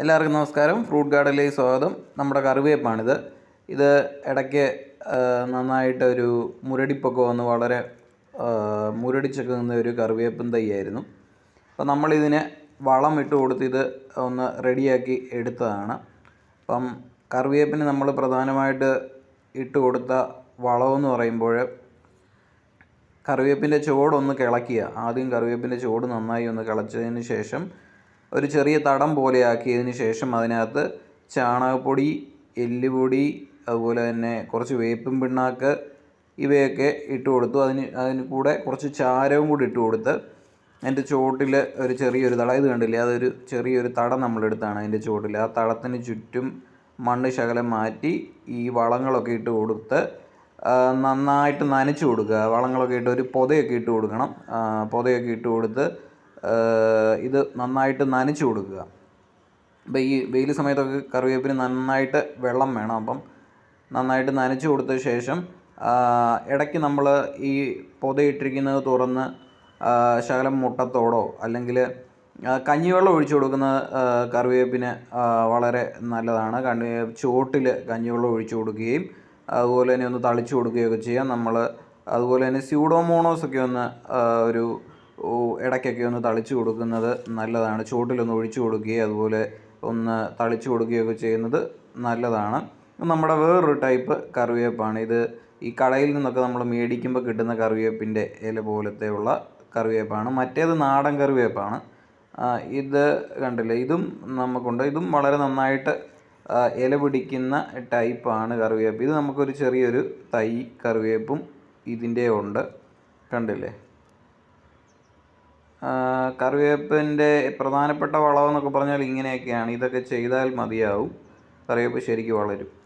എല്ലാവർക്കും നമസ്കാരം. ഫ്രൂട്ട് ഗാർഡനിലേക്ക് സ്വാഗതം. നമ്മുടെ കറിവേപ്പാണിത്. ഇത് ഇടയ്ക്ക് നന്നായിട്ട് ഒരു മുരടിപ്പൊക്കെ വന്ന് വളരെ മുരടിച്ചൊക്കെ നിന്ന ഒരു കറിവേപ്പൻ തൈയായിരുന്നു. അപ്പോൾ നമ്മളിതിന് വളം ഇട്ട് കൊടുത്ത് ഇത് ഒന്ന് റെഡിയാക്കി എടുത്തതാണ്. അപ്പം കറിവേപ്പിന് നമ്മൾ പ്രധാനമായിട്ട് ഇട്ട് കൊടുത്ത വളമെന്ന് പറയുമ്പോൾ കറിവേപ്പിന്റെ ചുവടൊന്ന് കിളക്കുക ആദ്യം കറിവേപ്പിന്റെ ചുവട് നന്നായി ഒന്ന് കിളച്ചതിന് ശേഷം ഒരു ചെറിയ തടം പോലെയാക്കിയതിന് ശേഷം അതിനകത്ത് ചാണകപ്പൊടി എല്ലുപൊടി അതുപോലെ തന്നെ കുറച്ച് വേപ്പും പിണ്ണാക്ക് ഇവയൊക്കെ ഇട്ട് കൊടുത്തു. അതിന് അതിന് കൂടെ കുറച്ച് ചാരവും കൂടി ഇട്ട് കൊടുത്ത് അതിന്റെ ചുവട്ടിൽ ഒരു ചെറിയൊരു തടം. ഇത് കണ്ടില്ലേ? അതൊരു ചെറിയൊരു തടം നമ്മളെടുത്താണ് അതിന്റെ ചുവട്ടിൽ. ആ തടത്തിന് ചുറ്റും മണ്ണ് ശകലം മാറ്റി ഈ വളങ്ങളൊക്കെ ഇട്ട് കൊടുത്ത് നന്നായിട്ട് നനച്ചു കൊടുക്കുക. വളങ്ങളൊക്കെ ഇട്ട് ഒരു പൊതയൊക്കെ ഇട്ട് കൊടുക്കണം. പൊതയൊക്കെ ഇട്ട് കൊടുത്ത് ഇത് നന്നായിട്ട് നനച്ചു കൊടുക്കുക. അപ്പോൾ ഈ വെയിൽ സമയത്തൊക്കെ കറിവേപ്പിന് നന്നായിട്ട് വെള്ളം വേണം. അപ്പം നന്നായിട്ട് നനച്ചു കൊടുത്ത ശേഷം ഇടയ്ക്ക് നമ്മൾ ഈ പൊതയിട്ടിരിക്കുന്നത് തുറന്ന് ശകലം മുട്ടത്തോടോ അല്ലെങ്കിൽ കഞ്ഞിവെള്ളം ഒഴിച്ചു കൊടുക്കുന്ന കറിവേപ്പിന് വളരെ നല്ലതാണ്. കണ്ണി ചുവട്ടിൽ കഞ്ഞിവെള്ളം ഒഴിച്ചു കൊടുക്കുകയും അതുപോലെ തന്നെ ഒന്ന് തളിച്ചു കൊടുക്കുകയൊക്കെ ചെയ്യാം. നമ്മൾ അതുപോലെ തന്നെ സ്യൂഡോമോണോസ് ഒക്കെ ഒന്ന് ഒരു ഇടയ്ക്കൊക്കെ ഒന്ന് തളിച്ചു കൊടുക്കുന്നത് നല്ലതാണ്. ചുവട്ടിലൊന്ന് ഒഴിച്ചു കൊടുക്കുകയും അതുപോലെ ഒന്ന് തളിച്ചു കൊടുക്കുകയൊക്കെ ചെയ്യുന്നത് നല്ലതാണ്. നമ്മുടെ വേറൊരു ടൈപ്പ് കറിവേപ്പാണ്. ഇത് ഈ കടയിൽ നിന്നൊക്കെ നമ്മൾ മേടിക്കുമ്പോൾ കിട്ടുന്ന കറിവേപ്പിന്റെ ഇല പോലത്തെ ഉള്ള കറിവേപ്പാണ്. മറ്റേത് നാടൻ കറിവേപ്പാണ്. ഇത് കണ്ടില്ലേ? ഇതും നമുക്കുണ്ട്. ഇതും വളരെ നന്നായിട്ട് ഇല പിടിക്കുന്ന ടൈപ്പാണ് കറിവേപ്പ്. ഇത് നമുക്കൊരു ചെറിയൊരു തൈ കറിവേപ്പും ഇതിന്റെ ഉണ്ട്. കണ്ടില്ലേ? കറിവേപ്പിന്റെ പ്രധാനപ്പെട്ട വളമെന്നൊക്കെ പറഞ്ഞാൽ ഇങ്ങനെയൊക്കെയാണ്. ഇതൊക്കെ ചെയ്താൽ മതിയാവും. കറിവേപ്പ് ശരിക്ക് വളരും.